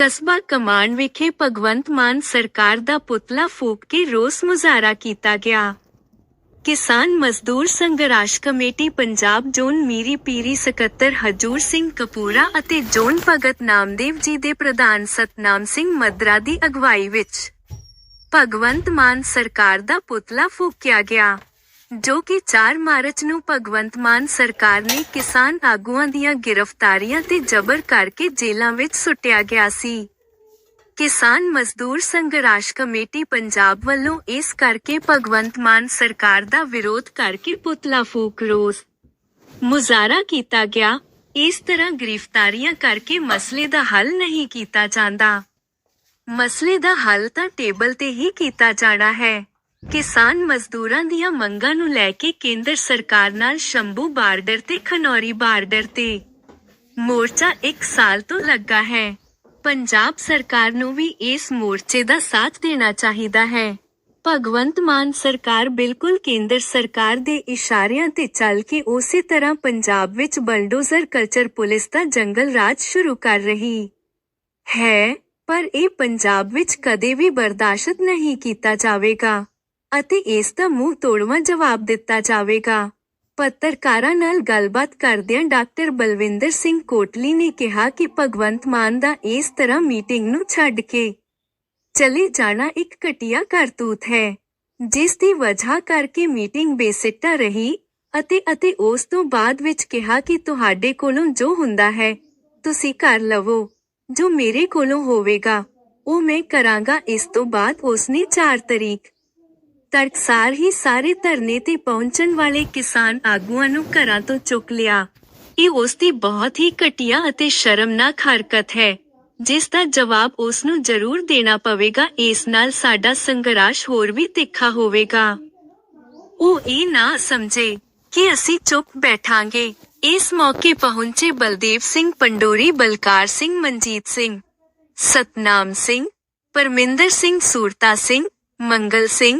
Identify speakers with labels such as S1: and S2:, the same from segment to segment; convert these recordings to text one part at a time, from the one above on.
S1: ਕਸਬਾ ਕਮਾਂਡ ਵਿਖੇ ਭਗਵੰਤ ਮਾਨ ਸਰਕਾਰ ਦਾ ਪੁਤਲਾ ਫੂਕ ਕੇ ਰੋਸ ਮੁਜ਼ਾਹਰਾ ਕੀਤਾ ਗਿਆ। ਕਿਸਾਨ ਮਜ਼ਦੂਰ ਸੰਘਰਸ਼ ਕਮੇਟੀ ਪੰਜਾਬ ਜ਼ੋਨ ਮੀਰੀ ਪੀਰੀ ਸਕੱਤਰ ਹਜੂਰ ਸਿੰਘ ਕਪੂਰਾ ਅਤੇ ਜ਼ੋਨ ਭਗਤ ਨਾਮਦੇਵ ਜੀ ਦੇ ਪ੍ਰਧਾਨ ਸਤਨਾਮ ਸਿੰਘ ਮਦਰਾ ਦੀ ਅਗਵਾਈ ਵਿੱਚ ਭਗਵੰਤ ਮਾਨ ਸਰਕਾਰ ਦਾ ਪੁਤਲਾ ਫੂਕਿਆ ਗਿਆ। ਜੋ ਕਿ 4 ਮਾਰਚ ਨੂੰ ਭਗਵੰਤ ਮਾਨ ਸਰਕਾਰ ਨੇ ਕਿਸਾਨ ਆਗੂਆਂ ਦੀਆਂ ਗ੍ਰਿਫਤਾਰੀਆਂ ਤੇ ਜ਼ਬਰ ਕਰਕੇ ਜੇਲ੍ਹਾਂ ਵਿੱਚ ਸੁੱਟਿਆ ਗਿਆ ਸੀ। ਕਿਸਾਨ ਮਜ਼ਦੂਰ ਸੰਘਰਸ਼ ਕਮੇਟੀ ਪੰਜਾਬ ਵੱਲੋਂ ਇਸ ਕਰਕੇ ਭਗਵੰਤ ਮਾਨ ਸਰਕਾਰ ਦਾ ਵਿਰੋਧ ਕਰਕੇ ਪੁਤਲਾ ਫੂਕ ਰੋਸ। ਮੁਜ਼ਾਹਰਾ ਕੀਤਾ ਗਿਆ, ਇਸ ਤਰ੍ਹਾਂ ਗ੍ਰਿਫਤਾਰੀਆਂ ਕਰਕੇ ਮਸਲੇ ਦਾ ਹੱਲ ਨਹੀਂ ਕੀਤਾ ਜਾਂਦਾ। ਮਸਲੇ ਦਾ ਹੱਲ ਤਾਂ ਟੇਬਲ ਤੇ ਹੀ ਕੀਤਾ ਜਾਣਾ ਹੈ। ਕਿਸਾਨ ਮਜ਼ਦੂਰਾਂ ਦੀਆਂ ਮੰਗਾਂ ਨੂੰ ਲੈ ਕੇ ਕੇਂਦਰ ਸਰਕਾਰ ਨਾਲ ਸ਼ੰਭੂ ਬਾਰਡਰ ਤੇ, ਖਨੌਰੀ ਬਾਰਡਰ ਤੇ। ਮੋਰਚਾ 1 ਸਾਲ ਤੋਂ ਲੱਗਾ ਹੈ। ਪੰਜਾਬ ਸਰਕਾਰ ਨੂੰ ਵੀ ਇਸ ਮੋਰਚੇ ਦਾ ਸਾਥ ਦੇਣਾ ਚਾਹੀਦਾ ਹੈ। ਭਗਵੰਤ ਮਾਨ ਸਰਕਾਰ ਬਿਲਕੁਲ ਕੇਂਦਰ ਸਰਕਾਰ ਦੇ ਇਸ਼ਾਰਿਆਂ ਤੇ ਚੱਲ ਕੇ ਉਸੇ ਤਰ੍ਹਾਂ ਪੰਜਾਬ ਵਿੱਚ ਬਲਡੋਜ਼ਰ ਕਲਚਰ ਪੁਲਿਸ ਦਾ ਜੰਗਲ ਰਾਜ ਸ਼ੁਰੂ ਕਰ ਰਹੀ ਹੈ, ਪਰ ਇਹ ਪੰਜਾਬ ਵਿੱਚ ਕਦੇ ਵੀ ਬਰਦਾਸ਼ਤ ਨਹੀਂ ਕੀਤਾ ਜਾਵੇਗਾ। ਅਤੇ ਇਸ ਦਾ ਮੂੰਹ ਤੋੜਵਾਂ ਜਵਾਬ ਦਿੱਤਾ ਜਾਵੇਗਾ। ਪੱਤਰਕਾਰਾਂ ਨਾਲ ਗੱਲਬਾਤ ਕਰਦਿਆਂ ਡਾਕਟਰ ਬਲਵਿੰਦਰ ਸਿੰਘ ਕੋਟਲੀ ਨੇ ਕਿਹਾ ਕਿ ਭਗਵੰਤ ਮਾਨ ਦਾ ਇਸ ਤਰ੍ਹਾਂ ਮੀਟਿੰਗ ਨੂੰ ਛੱਡ ਕੇ ਚਲੇ ਜਾਣਾ ਇੱਕ ਘਟੀਆ ਕਰਤੂਤ ਹੈ, ਜਿਸ ਦੀ ਵਜ੍ਹਾ ਕਰਕੇ ਮੀਟਿੰਗ ਬੇਸਿੱਟਾ ਰਹੀ ਅਤੇ ਅਤੇ ਉਸ ਤੋਂ ਬਾਅਦ ਵਿੱਚ ਕਿਹਾ ਕਿ ਤੁਹਾਡੇ ਕੋਲੋਂ ਜੋ ਹੁੰਦਾ ਹੈ, ਤੁਸੀਂ ਕਰ ਲਵੋ। ਜੋ ਮੇਰੇ ਕੋਲੋਂ ਹੋਵੇਗਾ, ਉਹ ਮੈਂ ਕਰਾਂਗਾ। ਇਸ ਤੋਂ ਬਾਅਦ ਉਸਨੇ 4 ਤਰੀਕ ਤੜਕਸਾਰ ਹੀ ਸਾਰੇ ਧਰਨੇ ਤੇ ਪਹੁੰਚਣ ਵਾਲੇ ਕਿਸਾਨ ਆਗੂਆਂ ਨੂੰ ਘਰਾਂ ਤੋਂ ਚੁੱਕ ਲਿਆ। ਇਹ ਉਸ ਦੀ ਬਹੁਤ ਹੀ ਘਟੀਆ ਅਤੇ ਸ਼ਰਮਨਾਕ ਹਰਕਤ ਹੈ, ਜਿਸ ਦਾ ਜਵਾਬ ਉਸ ਨੂੰ ਜ਼ਰੂਰ ਦੇਣਾ ਪਵੇਗਾ, ਇਸ ਨਾਲ ਸਾਡਾ ਸੰਘਰਸ਼ ਹੋਰ ਵੀ ਤਿੱਖਾ ਹੋਵੇਗਾ। ਉਹ ਇਹ ਨਾ ਸਮਝੇ ਕਿ ਅਸੀਂ ਚੁੱਪ ਬੈਠਾਂਗੇ। ਇਸ ਮੌਕੇ ਪਹੁੰਚੇ ਬਲਦੇਵ ਸਿੰਘ ਪੰਡੋਰੀ, ਬਲਕਾਰ ਸਿੰਘ, ਮਨਜੀਤ ਸਿੰਘ, ਸਤਨਾਮ ਸਿੰਘ, ਪਰਮਿੰਦਰ ਸਿੰਘ, ਸੂਰਤਾ ਸਿੰਘ, ਮੰਗਲ ਸਿੰਘ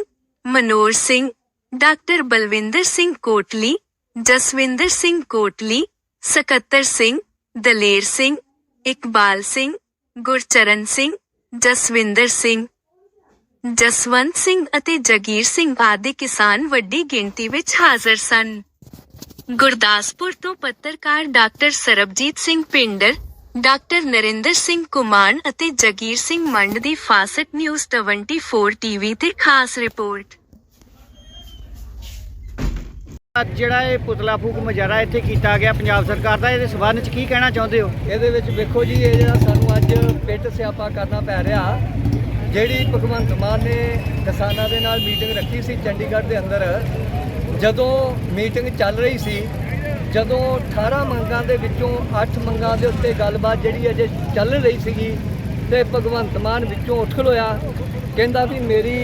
S1: ਮਨੋਰ ਸਿੰਘ, ਡਾਕਟਰ ਬਲਵਿੰਦਰ ਸਿੰਘ ਕੋਟਲੀ, ਜਸਵਿੰਦਰ ਸਿੰਘ ਕੋਟਲੀ, ਸਕੱਤਰ ਸਿੰਘ, ਦਲੇਰ ਸਿੰਘ, ਇਕਬਾਲ ਸਿੰਘ, ਗੁਰਚਰਨ ਸਿੰਘ, ਜਸਵਿੰਦਰ ਸਿੰਘ, ਜਸਵੰਤ ਸਿੰਘ ਅਤੇ ਜਗੀਰ ਸਿੰਘ ਆਦਿ ਕਿਸਾਨ ਵੱਡੀ ਗਿਣਤੀ ਵਿੱਚ ਹਾਜ਼ਰ ਸਨ। ਗੁਰਦਾਸਪੁਰ ਤੋਂ ਪੱਤਰਕਾਰ ਡਾਕਟਰ ਸਰਬਜੀਤ ਸਿੰਘ ਪਿੰਡਰ ਡਾਕਟਰ ਨਰਿੰਦਰ ਸਿੰਘ ਕੁਮਾਨ ਅਤੇ ਜਗੀਰ ਸਿੰਘ ਮੰਡ ਦੀ ਫਾਸਟ ਨਿਊਜ਼ 24 ਟੀਵੀ ਤੇ ਖਾਸ ਰਿਪੋਰਟ।
S2: ਅੱਜ ਜਿਹੜਾ ਇਹ ਪੁਤਲਾ ਫੂਕ ਮੁਜ਼ਾਹਰਾ ਇੱਥੇ ਕੀਤਾ ਗਿਆ ਪੰਜਾਬ ਸਰਕਾਰ ਦਾ ਇਹਦੇ ਸਬੰਧ ਚ ਕੀ ਕਹਿਣਾ ਚਾਹੁੰਦੇ ਹੋ?
S3: ਇਹਦੇ ਵਿੱਚ ਵੇਖੋ ਜੀ ਇਹ ਜਿਹੜਾ ਸਾਨੂੰ ਅੱਜ ਪਿੱਟ ਸਿਆਪਾ ਕਰਨਾ ਪੈ ਰਿਹਾ ਜਿਹੜੀ ਭਗਵੰਤ ਮਾਨ ਨੇ ਕਿਸਾਨਾਂ ਦੇ ਨਾਲ ਮੀਟਿੰਗ ਰੱਖੀ ਸੀ ਚੰਡੀਗੜ੍ਹ ਦੇ ਅੰਦਰ ਜਦੋਂ ਮੀਟਿੰਗ ਚੱਲ ਰਹੀ ਸੀ ਜਦੋਂ 18 ਮੰਗਾਂ ਦੇ ਵਿੱਚੋਂ 8 ਮੰਗਾਂ ਦੇ ਉੱਤੇ ਗੱਲਬਾਤ ਜਿਹੜੀ ਅਜੇ ਚੱਲ ਰਹੀ ਸੀਗੀ ਤੇ ਭਗਵੰਤ ਮਾਨ ਵਿੱਚੋਂ ਉੱਠ ਖਲੋਇਆ, ਕਹਿੰਦਾ ਵੀ ਮੇਰੀ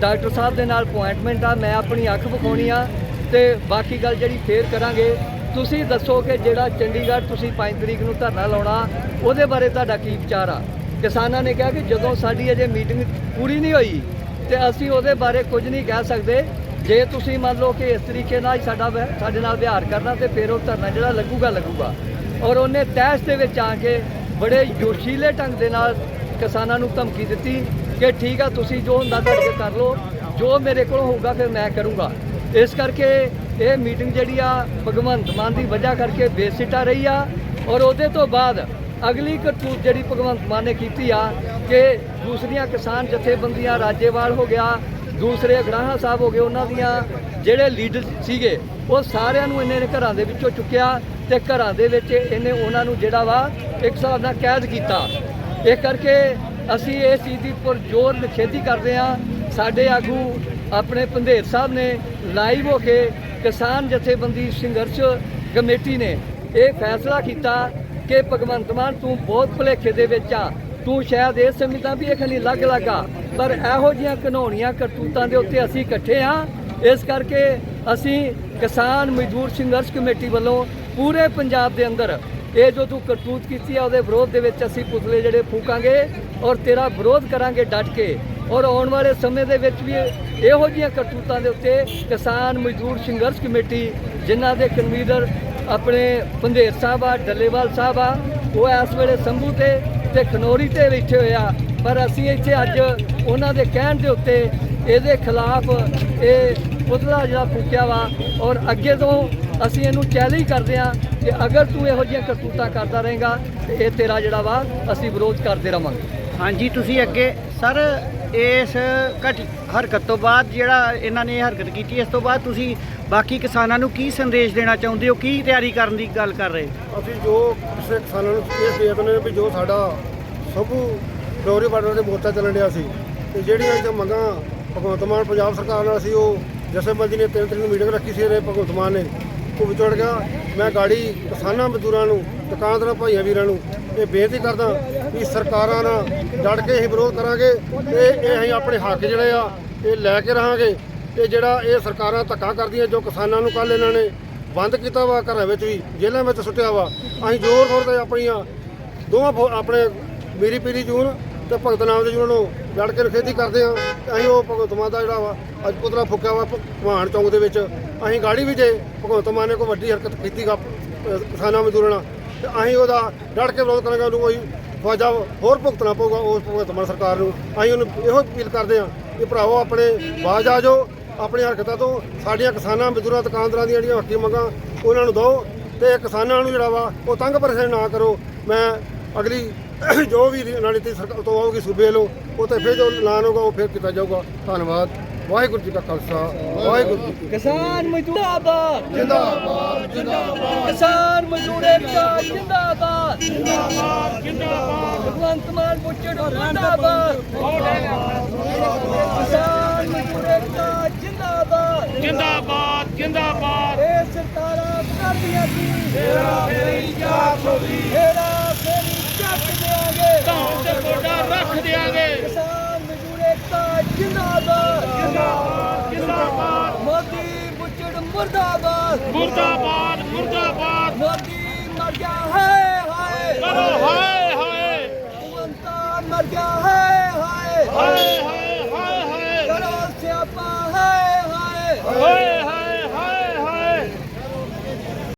S3: ਡਾਕਟਰ ਸਾਹਿਬ ਦੇ ਨਾਲ ਅਪਾਇੰਟਮੈਂਟ ਆ, ਮੈਂ ਆਪਣੀ ਅੱਖ ਵਿਖਾਉਣੀ ਆ ਤੇ ਬਾਕੀ ਗੱਲ ਜਿਹੜੀ ਫੇਰ ਕਰਾਂਗੇ। ਤੁਸੀਂ ਦੱਸੋ ਕਿ ਜਿਹੜਾ ਚੰਡੀਗੜ੍ਹ ਤੁਸੀਂ 5 ਤਰੀਕ ਨੂੰ ਧਰਨਾ ਲਾਉਣਾ, ਉਹਦੇ ਬਾਰੇ ਤੁਹਾਡਾ ਕੀ ਵਿਚਾਰ ਆ? ਕਿਸਾਨਾਂ ਨੇ ਕਿਹਾ ਕਿ ਜਦੋਂ ਸਾਡੀ ਅਜੇ ਮੀਟਿੰਗ ਪੂਰੀ ਨਹੀਂ ਹੋਈ ਤੇ ਅਸੀਂ ਉਹਦੇ ਬਾਰੇ ਕੁਝ ਨਹੀਂ ਕਹਿ ਸਕਦੇ। ਜੇ ਤੁਸੀਂ ਮੰਨ ਲਓ ਕਿ ਇਸ ਤਰੀਕੇ ਨਾਲ ਸਾਡਾ ਸਾਡੇ ਨਾਲ ਵਿਹਾਰ ਕਰਨਾ ਤੇ ਫਿਰ ਉਹ ਧਰਨਾ ਜਿਹੜਾ ਲੱਗੂਗਾ ਲੱਗੂਗਾ। ਔਰ ਉਹਨੇ ਤੈਸ਼ ਦੇ ਵਿੱਚ ਆ ਕੇ ਬੜੇ ਜੋਸ਼ੀਲੇ ਢੰਗ ਦੇ ਨਾਲ ਕਿਸਾਨਾਂ ਨੂੰ ਧਮਕੀ ਦਿੱਤੀ ਕਿ ਠੀਕ ਆ, ਤੁਸੀਂ ਜੋ ਹੁੰਦਾ ਤੁਹਾਡੇ ਕਰ ਲਓ, ਜੋ ਮੇਰੇ ਕੋਲ ਹੋਊਗਾ ਫਿਰ ਮੈਂ ਕਰੂੰਗਾ। ਇਸ ਕਰਕੇ ਇਹ ਮੀਟਿੰਗ ਜਿਹੜੀ ਆ, ਭਗਵੰਤ ਮਾਨ ਦੀ ਵਜ੍ਹਾ ਕਰਕੇ ਬੇਸਿੱਟਾ ਰਹੀ ਆ ਔਰ ਉਹਦੇ ਤੋਂ ਬਾਅਦ ਅਗਲੀ ਕਰਤੂਤ ਜਿਹੜੀ ਭਗਵੰਤ ਮਾਨ ਨੇ ਕੀਤੀ ਆ ਕਿ ਦੂਸਰੀਆਂ ਕਿਸਾਨ ਜਥੇਬੰਦੀਆਂ ਰਾਜੇਵਾਲ ਹੋ ਗਿਆ ਦੂਸਰੇ ਅਗਰਾਹਾਂ ਸਾਹਿਬ ਹੋ ਗਏ, ਉਹਨਾਂ ਦੀਆਂ ਜਿਹੜੇ ਲੀਡਰ ਸੀਗੇ, ਉਹ ਸਾਰਿਆਂ ਨੂੰ ਇਹਨੇ ਘਰਾਂ ਦੇ ਵਿੱਚੋਂ ਚੁੱਕਿਆ ਤੇ ਘਰਾਂ ਦੇ ਵਿੱਚ ਇਹਨੇ ਉਹਨਾਂ ਨੂੰ ਜਿਹੜਾ ਵਾ ਇੱਕ ਹਿਸਾਬ ਨਾਲ ਕੈਦ ਕੀਤਾ। ਇਹ ਕਰਕੇ ਅਸੀਂ ਇਸ ਚੀਜ਼ ਦੀ ਪੁਰਜੋਰ ਨਿਖੇਧੀ ਕਰਦੇ ਹਾਂ। ਸਾਡੇ ਆਗੂ ਆਪਣੇ ਪੰਧੇਰ ਸਾਹਿਬ ਨੇ ਲਾਈਵ ਹੋ ਕੇ ਕਿਸਾਨ ਜਥੇਬੰਦੀ ਸੰਘਰਸ਼ ਕਮੇਟੀ ਨੇ ਇਹ ਫੈਸਲਾ ਕੀਤਾ ਕਿ ਭਗਵੰਤ ਮਾਨ ਤੂੰ ਬਹੁਤ ਭੁਲੇਖੇ ਦੇ ਵਿੱਚ ਆ। ਤੂੰ ਸ਼ਾਇਦ ਇਹ ਸਮਝਦਾ ਵੀ ਇਹ ਖਨੀ ਲੱਗ ਲੱਗਾ, ਪਰ ਇਹੋ ਜੀਆਂ ਘਨੌਣੀਆਂ ਕਰਤੂਤਾਂ ਦੇ ਉੱਤੇ ਅਸੀਂ ਇਕੱਠੇ ਆ। ਇਸ ਕਰਕੇ ਅਸੀਂ ਕਿਸਾਨ ਮਜ਼ਦੂਰ ਸੰਘਰਸ਼ ਕਮੇਟੀ ਵੱਲੋਂ ਪੂਰੇ ਪੰਜਾਬ ਦੇ ਅੰਦਰ ਇਹ ਜੋ ਤੂੰ ਕਰਤੂਤ ਕੀਤੀ ਆ, ਉਹਦੇ ਵਿਰੋਧ ਦੇ ਵਿੱਚ ਅਸੀਂ ਪੁਤਲੇ ਜਿਹੜੇ ਫੂਕਾਂਗੇ ਔਰ ਤੇਰਾ ਵਿਰੋਧ ਕਰਾਂਗੇ ਡਟ ਕੇ। ਔਰ ਆਉਣ ਵਾਲੇ ਸਮੇਂ ਦੇ ਵਿੱਚ ਵੀ ਇਹੋ ਜਿਹੀਆਂ ਕਰਤੂਤਾਂ ਦੇ ਉੱਤੇ ਕਿਸਾਨ ਮਜ਼ਦੂਰ ਸੰਘਰਸ਼ ਕਮੇਟੀ, ਜਿਨ੍ਹਾਂ ਦੇ ਕਨਵੀਨਰ ਆਪਣੇ ਪੰਧੇਰ ਸਾਹਿਬ ਆ, ਡੱਲੇਵਾਲ ਸਾਹਿਬ ਆ, ਉਹ ਇਸ ਵੇਲੇ ਸੰਭੂ ਤੇ ਤੇ ਖਨੋਰੀ ਤੇ ਬੈਠੇ ਹੋਇਆ। ਪਰ ਅਸੀਂ ਇੱਥੇ ਅੱਜ ਉਹਨਾਂ ਦੇ ਕਹਿਣ ਦੇ ਉੱਤੇ ਇਹਦੇ ਖਿਲਾਫ ਇਹ ਪੁਤਲਾ ਜਿਹੜਾ ਫੂਕਿਆ ਵਾ ਔਰ ਅੱਗੇ ਤੋਂ ਅਸੀਂ ਇਹਨੂੰ ਚੈਲੰਜ ਕਰਦੇ ਆ ਕਿ ਅਗਰ ਤੂੰ ਇਹੋ ਜਿਹੀਆਂ ਕਰਤੂਤਾਂ ਕਰਦਾ ਰਹੇਗਾ, ਤੇ ਇਹ ਤੇਰਾ ਜਿਹੜਾ ਵਾ ਅਸੀਂ ਵਿਰੋਧ ਕਰਦੇ ਰਵਾਂਗੇ।
S2: ਹਾਂਜੀ, ਤੁਸੀਂ ਅੱਗੇ, ਸਰ, ਇਸ ਘਟ ਹਰਕਤ ਤੋਂ ਬਾਅਦ ਜਿਹੜਾ ਇਹਨਾਂ ਨੇ ਇਹ ਹਰਕਤ ਕੀਤੀ, ਇਸ ਤੋਂ ਬਾਅਦ ਤੁਸੀਂ ਬਾਕੀ ਕਿਸਾਨਾਂ ਨੂੰ ਕੀ ਸੰਦੇਸ਼ ਦੇਣਾ ਚਾਹੁੰਦੇ ਹੋ? ਕੀ ਤਿਆਰੀ ਕਰਨ ਦੀ ਗੱਲ ਕਰ ਰਹੇ?
S4: ਅਸੀਂ ਜੋ ਕਿਸੇ ਕਿਸਾਨਾਂ ਨੂੰ ਇਹ ਬੇਦਨੇ ਵੀ ਜੋ ਸਾਡਾ ਸਭੂ ਡੋਰੀ ਬਾਰਡਰ ਦੇ ਮੋਰਚਾ ਚੱਲਣ ਡਿਆ ਸੀ, ਤੇ ਜਿਹੜੀਆਂ ਇਹ ਮੰਗਾਂ ਭਗਵੰਤ ਮਾਨ ਪੰਜਾਬ ਸਰਕਾਰ ਨਾਲ ਸੀ, ਉਹ ਜਥੇਬੰਦੀ ਨੇ ਤਿੰਨ ਤਿੰਨ ਮੀਟਿੰਗ ਰੱਖੀ ਸੀ ਇਹਨੇ ਭਗਵੰਤ ਮਾਨ ਨੇ, ਉਹ ਵਿਚੜ ਗਿਆ। ਮੈਂ ਗਾੜੀ ਕਿਸਾਨਾਂ ਮਜ਼ਦੂਰਾਂ ਨੂੰ, ਦੁਕਾਨਦਾਰਾਂ, ਭਾਈਆਂ ਵੀਰਾਂ ਨੂੰ ਇਹ ਬੇਨਤੀ ਕਰਦਾ ਵੀ ਸਰਕਾਰਾਂ ਨਾਲ ਜੜ ਕੇ ਅਸੀਂ ਵਿਰੋਧ ਕਰਾਂਗੇ ਤੇ ਇਹ ਅਸੀਂ ਆਪਣੇ ਹੱਕ ਜਿਹੜੇ ਆ, ਇਹ ਲੈ ਕੇ ਰਹਾਂਗੇ। ਤੇ ਜਿਹੜਾ ਇਹ ਸਰਕਾਰਾਂ ਧੱਕਾ ਕਰਦੀਆਂ, ਜੋ ਕਿਸਾਨਾਂ ਨੂੰ ਕੱਲ ਇਹਨਾਂ ਨੇ ਬੰਦ ਕੀਤਾ ਵਾ ਘਰਾਂ ਵਿੱਚ ਵੀ, ਜੇਲ੍ਹਾਂ ਵਿੱਚ ਸੁੱਟਿਆ ਵਾ, ਅਸੀਂ ਜ਼ੋਰ ਜ਼ੋਰ ਤੇ ਆਪਣੀਆਂ ਦੋਵਾਂ ਫੌ- ਆਪਣੇ ਮੇਰੀ ਪੀਰੀ ਜੂਨ ਤੇ ਭਗਤ ਨਾਮ ਦੇ ਜੂਨ ਨੂੰ ਲੜ ਕੇ ਖੇਤੀ ਕਰਦੇ ਆ। ਤੇ ਅਸੀਂ ਉਹ ਭਗਵੰਤ ਮਾਨ ਦਾ ਜਿਹੜਾ ਵਾ, ਅੱਜ ਪੁਤਲਾ ਫੁੱਕਿਆ ਵਾ ਭਵਾਨ ਚੌਂਕ ਦੇ ਵਿੱਚ। ਅਸੀਂ ਗਾੜੀ ਵੀ ਜੇ ਭਗਵੰਤ ਮਾਨ ਨੇ ਕੋਈ ਵੱਡੀ ਹਰਕਤ ਕੀਤੀ ਗਾ ਕਿਸਾਨਾਂ ਮਜ਼ਦੂਰਾਂ ਨਾਲ, ਤੇ ਅਸੀਂ ਉਹਦਾ ਲੜ ਕੇ ਵਿਰੋਧ ਕਰਾਂਗੇ, ਉਹਨੂੰ ਕੋਈ ਫੌਜਾ ਹੋਰ ਭੁਗਤਣਾ ਪਊਗਾ ਉਸ ਭਗਵੰਤ ਮਾਨ ਸਰਕਾਰ ਨੂੰ। ਅਸੀਂ ਉਹਨੂੰ ਇਹੋ ਅਪੀਲ ਕਰਦੇ ਆ ਕਿ ਭਰਾਵੋ ਆਪਣੇ ਬਾਜ ਆ ਜਾਓ ਆਪਣੀ ਹਰਕਤਾਂ ਤੋਂ ਸਾਡੀਆਂ ਕਿਸਾਨਾਂ ਮਜ਼ਦੂਰਾਂ ਦੁਕਾਨਦਾਰਾਂ ਦੀਆਂ ਜਿਹੜੀਆਂ ਹੱਕੀ ਮੰਗਾਂ ਉਹਨਾਂ ਨੂੰ ਦਿਓ ਤੇ ਕਿਸਾਨਾਂ ਨੂੰ ਜਿਹੜਾ ਵਾ ਉਹ ਤੰਗ ਪਰੇਸ਼ਾਨ ਨਾ ਕਰੋ। ਮੈਂ ਅਗਲੀ ਜੋ ਵੀ ਰਣਨੀਤੀ ਸਰਕਾਰ ਤੋਂ ਆਊਗੀ ਸੂਬੇ ਵੱਲੋਂ ਉਹ ਤੇ ਫਿਰ ਜੋ ਐਲਾਨ ਹੋਗਾ ਉਹ ਫਿਰ ਕੀਤਾ ਜਾਊਗਾ। ਧੰਨਵਾਦ। ਵਾਹਿਗੁਰੂ ਜੀ ਕਾ ਖਾਲਸਾ। ਵਾਹਿਗੁਰੂ ਜੀ
S3: ਕਿਸਾਨ ਮਜ਼ਦੂਰ ਜਿੰਦਾਬਾਦ। ਜਿੰਦਾਬਾਦ ਜਿੰਦਾਬਾਦ। ਕਿਸਾਨ ਮਜ਼ਦੂਰ ਏਕਤਾ ਜਿੰਦਾਬਾਦ ਜਿੰਦਾਬਾਦ। ਭਗਵੰਤ ਮਾਨ ਪੁੱਛੜ ਜਿੰਦਾਬਾਦ। ਕਿਸਾਨ ਮਜ਼ਦੂਰ ਏਕਤਾ ਜਿੰਦਾਬਾਦ।
S5: ਜਿੰਦਾਬਾਦ ਜਿੰਦਾਬਾਦ।
S3: ਇਹ ਸਰਕਾਰਾਂ ਕਰਦੀਆਂ ਕੀ ਮੇਰਾ ਫੇਰੀ ਜਾਤ ਹੋਈ ਮੇਰਾ ਫੇਰੀ ਚੱਕ ਦੇਾਂਗੇ
S5: ਧੌਣ ਤੇ ਗੋਡਾ ਰੱਖ ਦਿਆਂਗੇ।
S3: ਕਿਸਾਨ ਮਜ਼ਦੂਰ ਏਕਤਾ ਜਿੰਦਾਬਾਦ। ਜਿੰਦਾਬਾਦ ਜਿੰਦਾਬਾਦ। ਮੋਦੀ ਪੁੱਛੜ ਮੁਰਦਾਬਾਦ।
S5: ਮੁਰਦਾਬਾਦ ਮੁਰਦਾਬਾਦ।